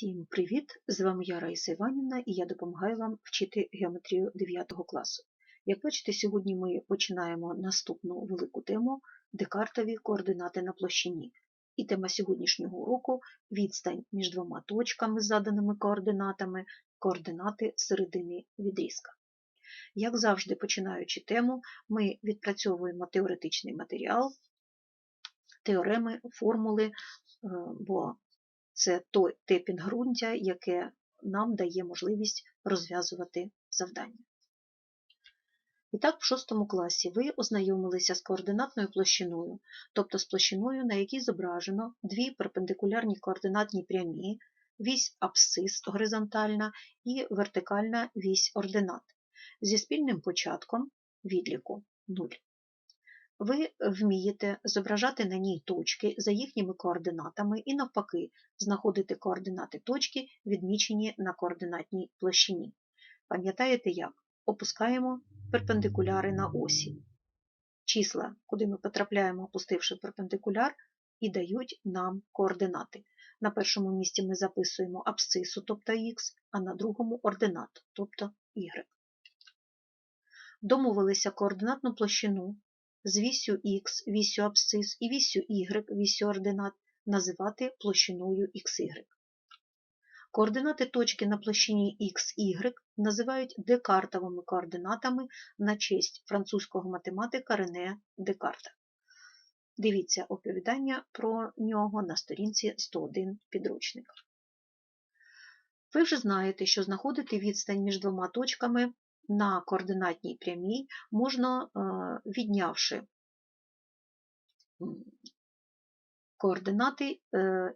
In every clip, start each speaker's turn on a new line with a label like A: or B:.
A: Всім привіт! З вами я Раїса Іванівна і я допомагаю вам вчити геометрію 9 класу. Як бачите, сьогодні ми починаємо наступну велику тему декартові координати на площині. І тема сьогоднішнього уроку відстань між двома точками з заданими координатами, координати середини відрізка. Як завжди, починаючи тему, ми відпрацьовуємо теоретичний матеріал, теореми, формули, е, бо це той те підґрунтя, яке нам дає можливість розв'язувати завдання. І так, в шостому класі ви ознайомилися з координатною площиною, тобто з площиною, на якій зображено дві перпендикулярні координатні прямі, вісь абсцис горизонтальна і вертикальна вісь ординат, зі спільним початком відліку 0. Ви вмієте зображати на ній точки за їхніми координатами і, навпаки, знаходити координати точки, відмічені на координатній площині. Пам'ятаєте як? Опускаємо перпендикуляри на осі. Числа, куди ми потрапляємо, опустивши перпендикуляр, і дають нам координати. На першому місці ми записуємо абсцису, тобто х, а на другому ординат, тобто y. Домовилися координатну площину з вісю х, вісю абсцис і вісю y, вісю ординат називати площиною xy. Координати точки на площині x, y називають декартовими координатами на честь французького математика Рене Декарта. Дивіться оповідання про нього на сторінці 101 підручника. Ви вже знаєте, що знаходити відстань між двома точками на координатній прямій можна, віднявши координати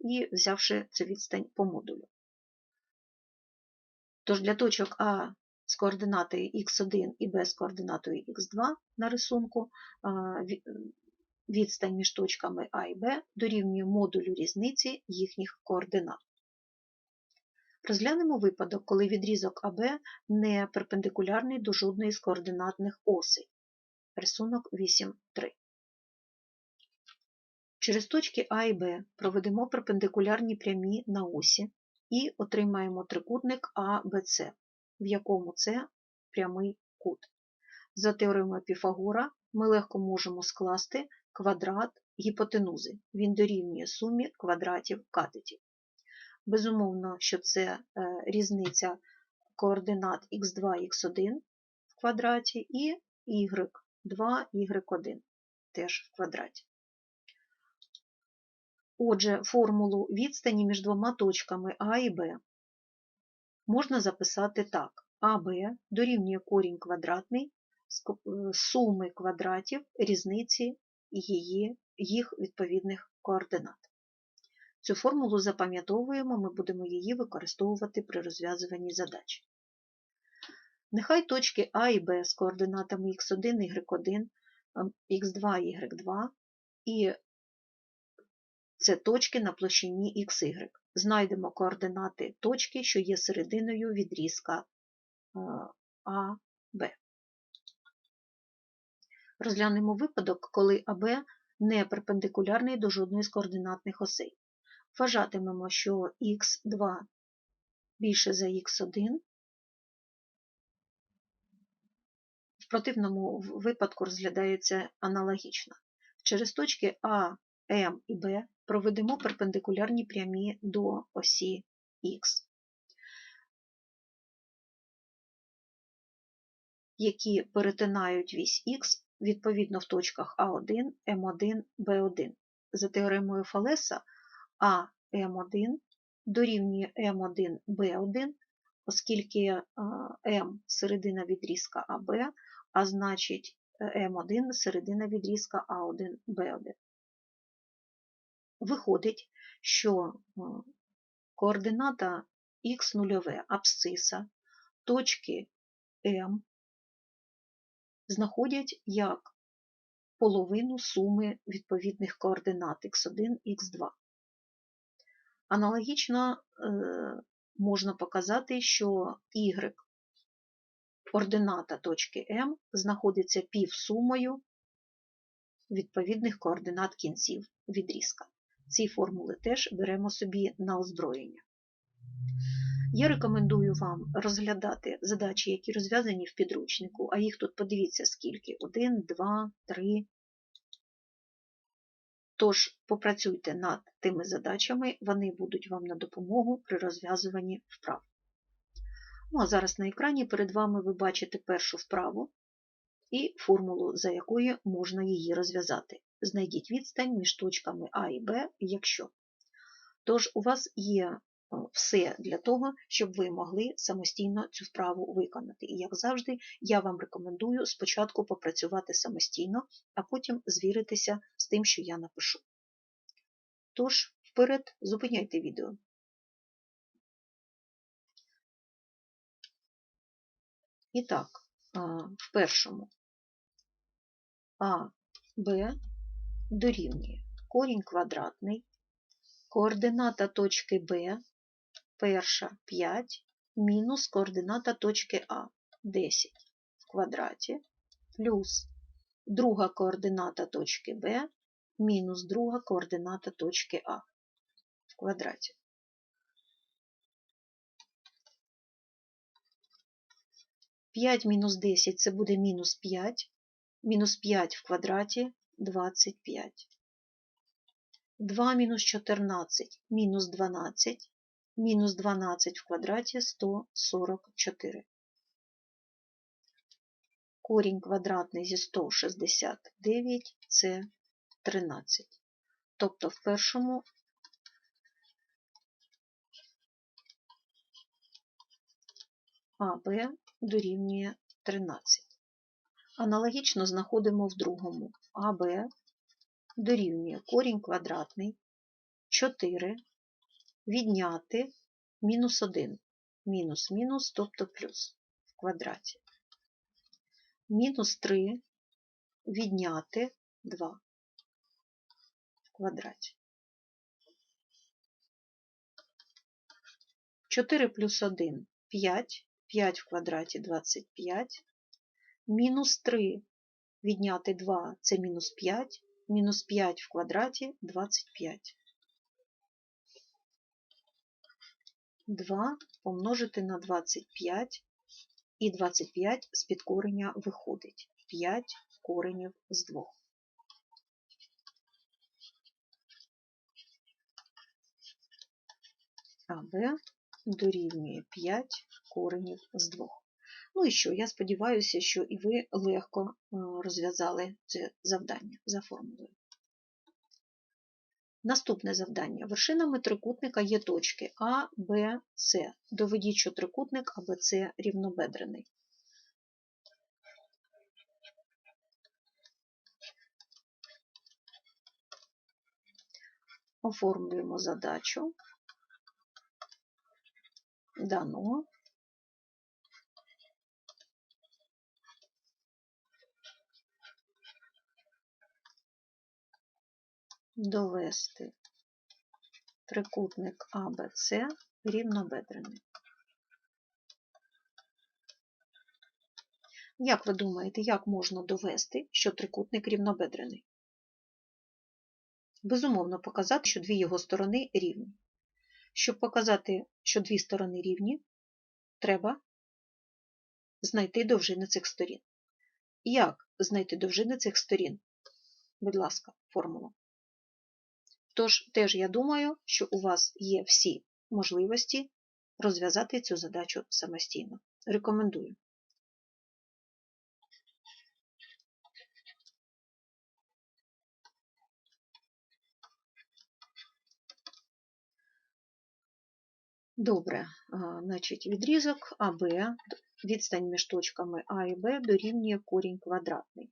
A: і взявши цю відстань по модулю. Тож для точок А з координатою х1 і Б з координатою х2 на рисунку відстань між точками А і Б дорівнює модулю різниці їхніх координат. Розглянемо випадок, коли відрізок АБ не перпендикулярний до жодної з координатних осей. Рисунок 8.3. Через точки А і Б проведемо перпендикулярні прямі на осі і отримаємо трикутник АБЦ, в якому це прямий кут. За теоремою Піфагора ми легко можемо скласти квадрат гіпотенузи. Він дорівнює сумі квадратів катетів. Безумовно, що це е, різниця координат х2, х1 в квадраті і y2, y1 теж в квадраті. Отже, формулу відстані між двома точками А і Б можна записати так. АБ дорівнює корінь квадратний суми квадратів різниці її, їх відповідних координат. Цю формулу запам'ятовуємо, ми будемо її використовувати при розв'язуванні задач. Нехай точки А і Б з координатами х1, y1, х2, y2 і це точки на площині xy. Знайдемо координати точки, що є серединою відрізка АБ. Розглянемо випадок, коли АБ не перпендикулярний до жодної з координатних осей. Вважатимемо, що х2 більше за х1. В противному випадку розглядається аналогічно. Через точки А, М і Б проведемо перпендикулярні прямі до осі Х, які перетинають вісь Х відповідно в точках А1, М1, Б1. За теоремою Фалеса а М1 дорівнює М1 Б1, оскільки М середина відрізка АБ, а значить М1 середина відрізка А1 Б1. Виходить, що координата х0 абсциса точки М знаходять як половину суми відповідних координат х1 х2. Аналогічно е, можна показати, що y ордината точки М знаходиться півсумою відповідних координат кінців відрізка. Ці формули теж беремо собі на озброєння. Я рекомендую вам розглядати задачі, які розв'язані в підручнику, а їх тут подивіться скільки: 1, 2, 3. Тож попрацюйте над тими задачами, вони будуть вам на допомогу при розв'язуванні вправ. Ну, а зараз на екрані перед вами ви бачите першу вправу і формулу, за якою можна її розв'язати. Знайдіть відстань між точками А і Б, якщо. Тож у вас є все для того, щоб ви могли самостійно цю вправу виконати. І, як завжди, я вам рекомендую спочатку попрацювати самостійно, а потім звіритися тим, що я напишу. Тож, вперед, зупиняйте відео. І так, в першому. А, Б дорівнює. Корінь квадратний, координата точки Б. Перша 5 мінус координата точки А 10 в квадраті. Плюс друга координата точки Б мінус друга координата точки А в квадраті. П'ять мінус 10 це буде мінус 5, мінус 5 в квадраті 25. 2 мінус 14 мінус 12 мінус 12 в квадраті 144. Корінь квадратний зі 169 це 13. Тобто в першому АБ дорівнює 13. Аналогічно знаходимо в другому АБ дорівнює корінь квадратний 4 відняти мінус 1. Мінус мінус, тобто плюс в квадраті. Мінус 3 відняти 2 в квадраті. 4 плюс 1 5, 5 в квадраті 25, мінус 3 відняти 2 це мінус 5, мінус 5 в квадраті 25. 2 помножити на 25, і 25 з підкорення виходить 5 коренів з 2. АБ дорівнює 5 коренів з 2. Ну і що? Я сподіваюся, що і ви легко е, розв'язали це завдання за формулою. Наступне завдання. Вершинами трикутника є точки А, Б, С. Доведіть, що трикутник АБЦ рівнобедрений. Оформлюємо задачу. Дано. довести трикутник АБЦ рівнобедрений. Як ви думаєте, як можна довести, що трикутник рівнобедрений? Безумовно, показати, що дві його сторони рівні. Щоб показати, що дві сторони рівні, треба знайти довжини цих сторін. Як знайти довжини цих сторін? Будь ласка, формула. Тож, теж я думаю, що у вас є всі можливості розв'язати цю задачу самостійно. Рекомендую. Добре, значить, відрізок АБ, відстань між точками А і Б дорівнює корінь квадратний.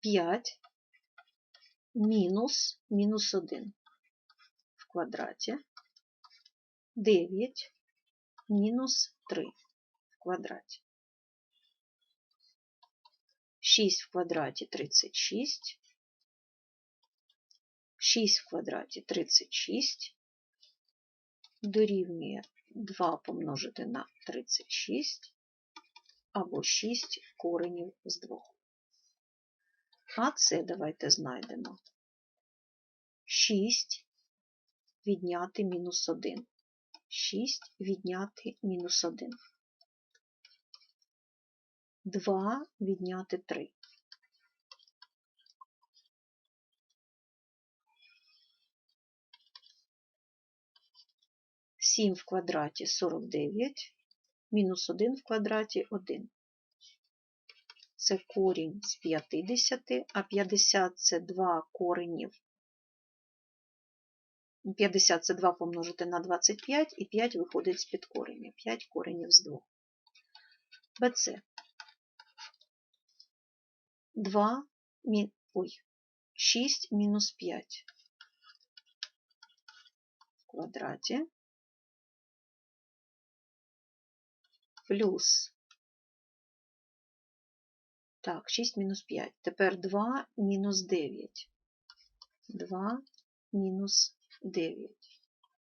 A: 5 мінус мінус 1 в квадраті, 9 мінус 3 в квадраті. 6 в квадраті 36, 6 в квадраті 36 Дорівнює 2 помножити на 36 або 6 коренів з 2. А це давайте знайдемо. 6 відняти мінус 1. 6 відняти мінус 1. 2 відняти 3. Сім в квадраті 49, мінус 1 в квадраті 1. Це корінь з 50, а 50 це 2 коренів 50 це 2 помножити на 25, і 5 виходить з-під кореня. 5 коренів з 2. БЦ. 2, мі... ой, 6 мінус 5 в квадраті плюс так, 6 мінус 5. Тепер 2 мінус 9. 2 мінус 9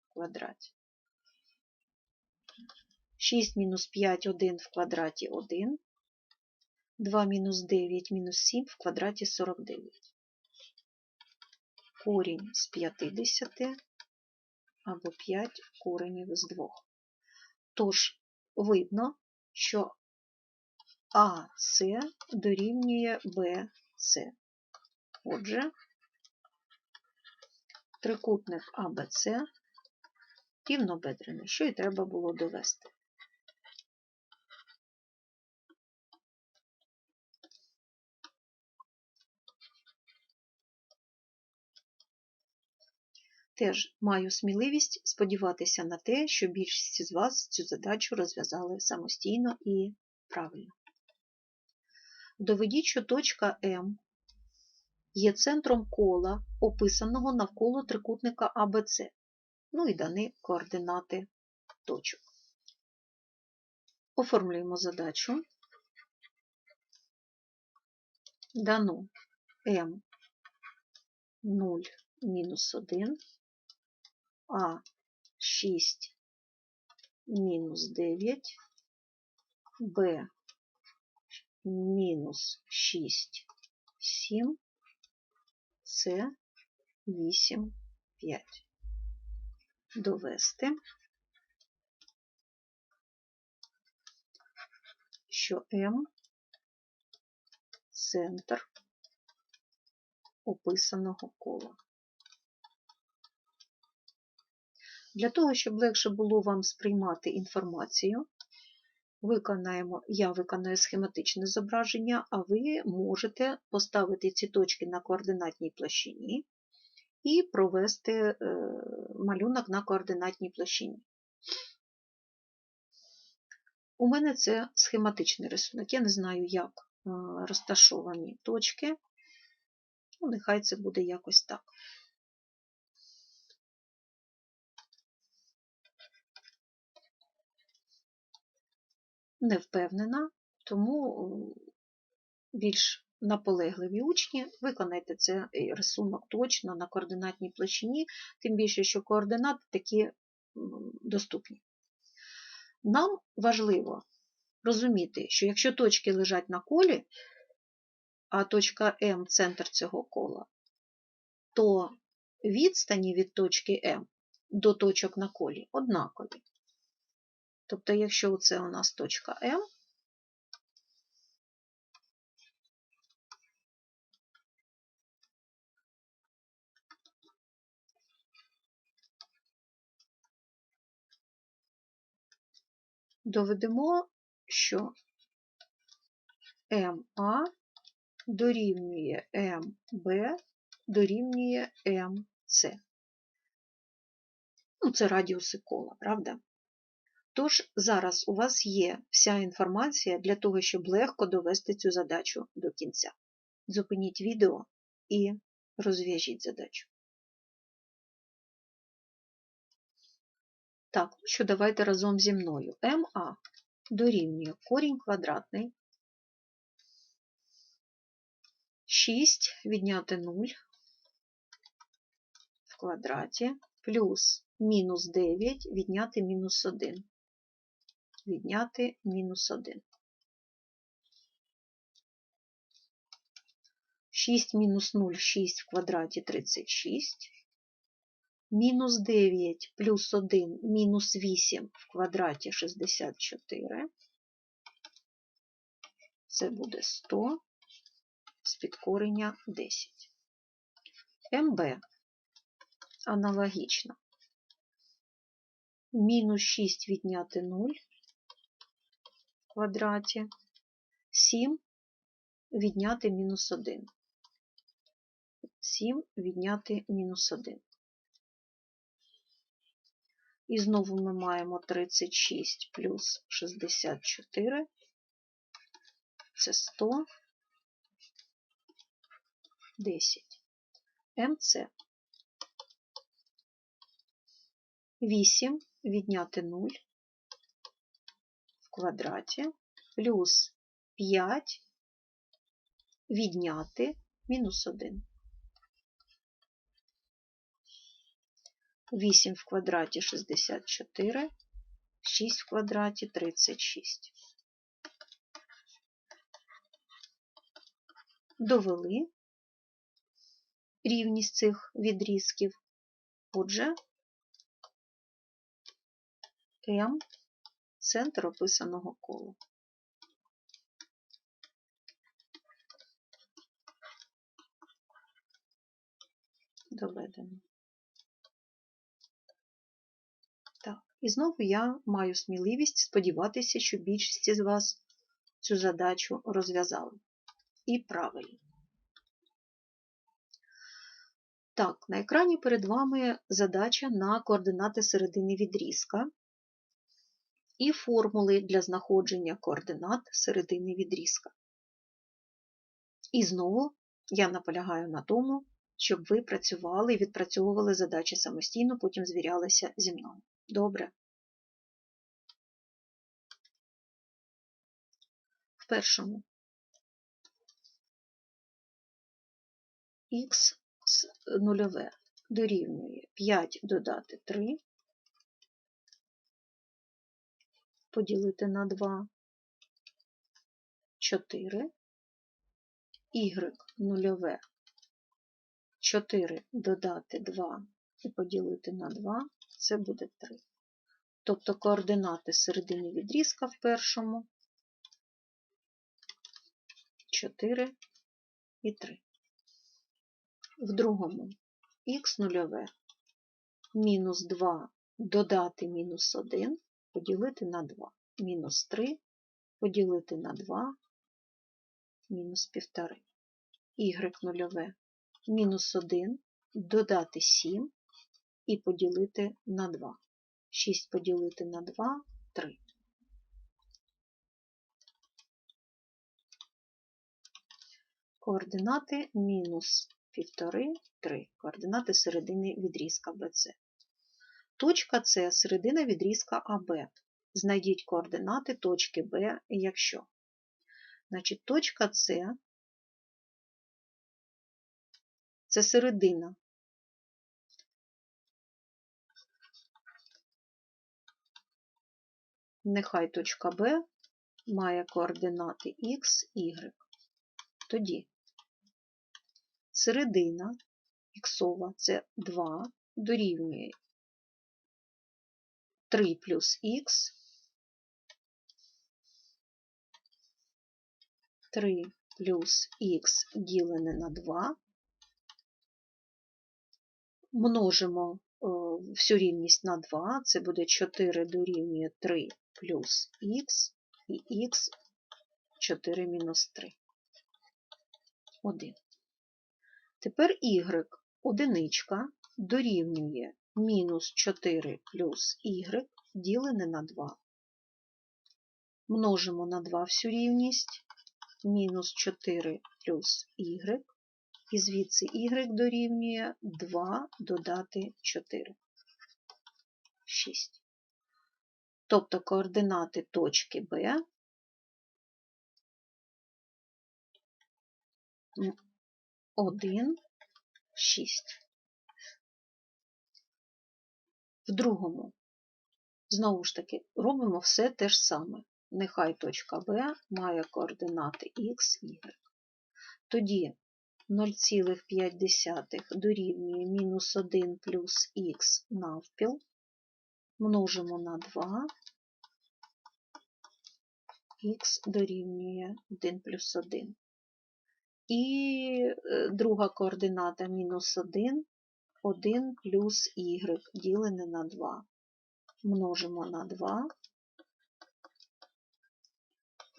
A: в квадраті. 6 мінус 5, 1 в квадраті 1. 2 мінус 9 мінус 7 в квадраті 49. Корінь з 50 або 5 коренів з 2. Тож, видно, що АС дорівнює БС. Отже, трикутник АБЦ рівнобедрений, що і треба було довести. Теж маю сміливість сподіватися на те, що більшість з вас цю задачу розв'язали самостійно і правильно. Доведіть, що точка М є центром кола, описаного навколо трикутника АБЦ. Ну і дані координати точок. Оформлюємо задачу. Дано М 0 мінус 1, А 6 мінус 9, Б мінус 6, 7, С 8, 5. Довести, що М центр описаного кола. Для того, щоб легше було вам сприймати інформацію, виконаємо, я виконую схематичне зображення, а ви можете поставити ці точки на координатній площині і провести е, малюнок на координатній площині. У мене це схематичний рисунок. Я не знаю, як е, розташовані точки. Ну, Нехай це буде якось так. Не впевнена, тому більш наполегливі учні, виконайте цей рисунок точно на координатній площині, тим більше, що координати такі доступні. Нам важливо розуміти, що якщо точки лежать на колі, а точка М центр цього кола, то відстані від точки М до точок на колі однакові. Тобто, якщо це у нас точка М, доведемо, що МА дорівнює МБ дорівнює МС. Ну, це радіуси кола, правда? Тож, зараз у вас є вся інформація для того, щоб легко довести цю задачу до кінця. Зупиніть відео і розв'яжіть задачу. Так, ну що давайте разом зі мною. МА дорівнює корінь квадратний. 6 відняти 0 в квадраті плюс мінус 9 відняти мінус 1. Відняти мінус 1. 6 мінус 0 6 в квадраті 36. мінус 9 плюс 1 мінус 8 в квадраті 64. Це буде 100 з підкорення 10. МБ аналогічно. Мінус 6 відняти 0 в квадраті, 7 відняти мінус 1. 7 відняти мінус 1. І знову ми маємо 36 плюс 64. Це 100, 10. МЦ. 8 відняти 0 в квадраті плюс 5 відняти мінус 1. 8 в квадраті 64, 6 в квадраті 36. Довели рівність цих відрізків. Отже, М центр описаного кола. Доведено. Так, і знову я маю сміливість сподіватися, що більшість з вас цю задачу розв'язали. І правильно. Так, на екрані перед вами задача на координати середини відрізка і формули для знаходження координат середини відрізка. І знову я наполягаю на тому, щоб ви працювали і відпрацьовували задачі самостійно, потім звірялися зі мною. Добре. В першому х нульове дорівнює 5 додати 3, поділити на 2, 4, y нульове. 4 додати 2 і поділити на 2, це буде 3. Тобто координати середини відрізка в першому. 4 і 3 в другому х нульове. Мінус 2 додати мінус 1 поділити на 2. Мінус 3 поділити на 2, мінус 1,5. y нульове мінус 1 додати 7 і поділити на 2. 6 поділити на 2 3. Координати мінус 1,5, 3. Координати середини відрізка BC. Точка С середина відрізка АБ. Знайдіть координати точки Б, якщо. Значить, точка С це середина. Нехай точка Б має координати Х, Y. Тоді середина іксова це 2 дорівнює 3 плюс х, 3 плюс х ділене на 2, множимо всю рівність на 2, це буде 4 дорівнює 3 плюс х і х 4 мінус 3. 1. Тепер y одиничка дорівнює мінус 4 плюс y ділене на 2. Множимо на 2 всю рівність, мінус 4 плюс y, і звідси y дорівнює 2 додати 4. 6. Тобто координати точки B 1, 6. В другому, знову ж таки, робимо все те ж саме. Нехай точка Б має координати Х, Y. Тоді 0,5 дорівнює мінус 1 плюс х навпіл, множимо на 2, х дорівнює 1 плюс 1. І е, друга координата мінус 1, 1 плюс y ділене на 2. Множимо на 2,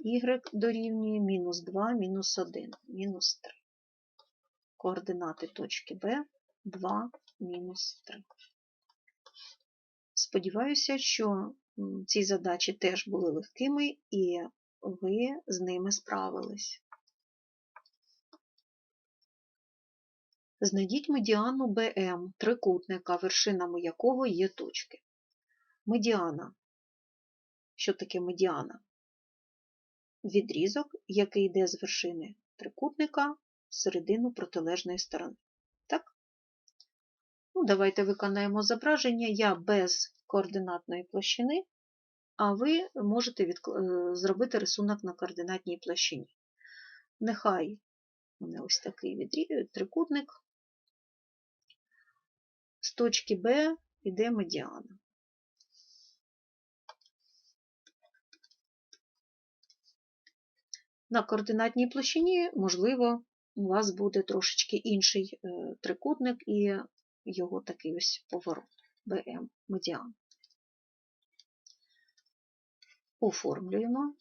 A: y дорівнює мінус 2, мінус 1, мінус 3. Координати точки Б 2, мінус 3. Сподіваюся, що ці задачі теж були легкими і ви з ними справились. Знайдіть медіану БМ трикутника, вершинами якого є точки. Медіана. Що таке медіана? Відрізок, який йде з вершини трикутника в середину протилежної сторони. Так? Ну, Давайте виконаємо зображення. Я без координатної площини, а ви можете від... Е, зробити рисунок на координатній площині. Нехай у мене ось такий відрі... трикутник. З точки Б йде медіана. На координатній площині, можливо, у вас буде трошечки інший е, трикутник і його такий ось поворот БМ медіан. Оформлюємо.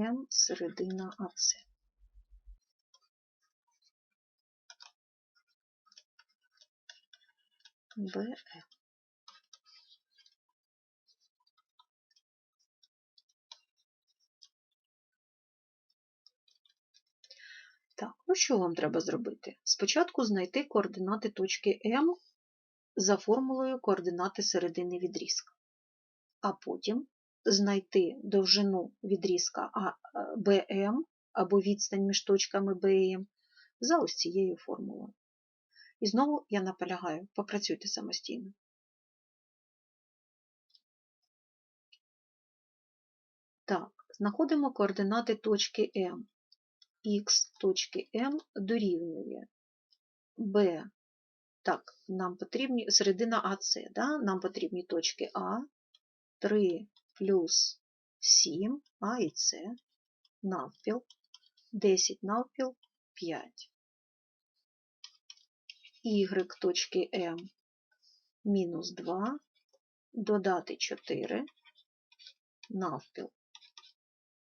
A: М середина АЦ. БЕ. Так, ну що вам треба зробити? Спочатку знайти координати точки М за формулою координати середини відрізка, а потім знайти довжину відрізка БМ або відстань між точками Б і М за ось цією формулою. І знову я наполягаю, попрацюйте самостійно. Так, знаходимо координати точки М. Х точки М дорівнює Б. Так, нам потрібні середина АС, да? нам потрібні точки А, 3 плюс 7, А і С, навпіл, 10 навпіл, 5. Y точки М мінус 2, додати 4, навпіл,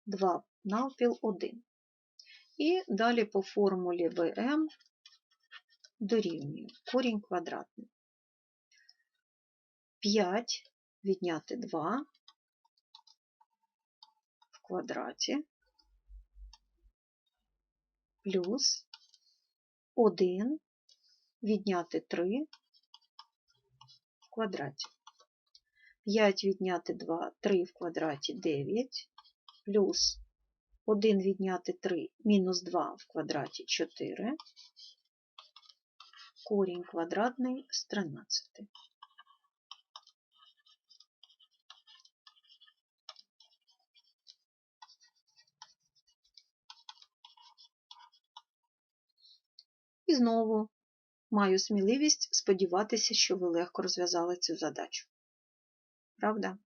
A: 2 навпіл 1. І далі по формулі ВМ дорівнює корінь квадратний. 5 відняти 2 в квадраті плюс 1 відняти 3 в квадраті. 5 відняти 2, 3 в квадраті 9, плюс 1 відняти 3, мінус 2 в квадраті 4, корінь квадратний з 13. І знову маю сміливість сподіватися, що ви легко розв'язали цю задачу. Правда?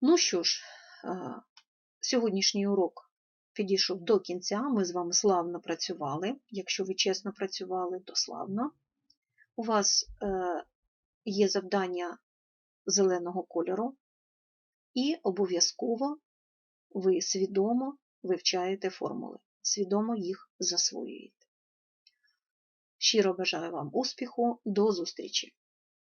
A: Ну що ж, сьогоднішній урок підійшов до кінця. Ми з вами славно працювали. Якщо ви чесно працювали, то славно. У вас е, є завдання зеленого кольору, і обов'язково ви свідомо вивчаєте формули, свідомо їх засвоюєте. Щиро бажаю вам успіху, до зустрічі!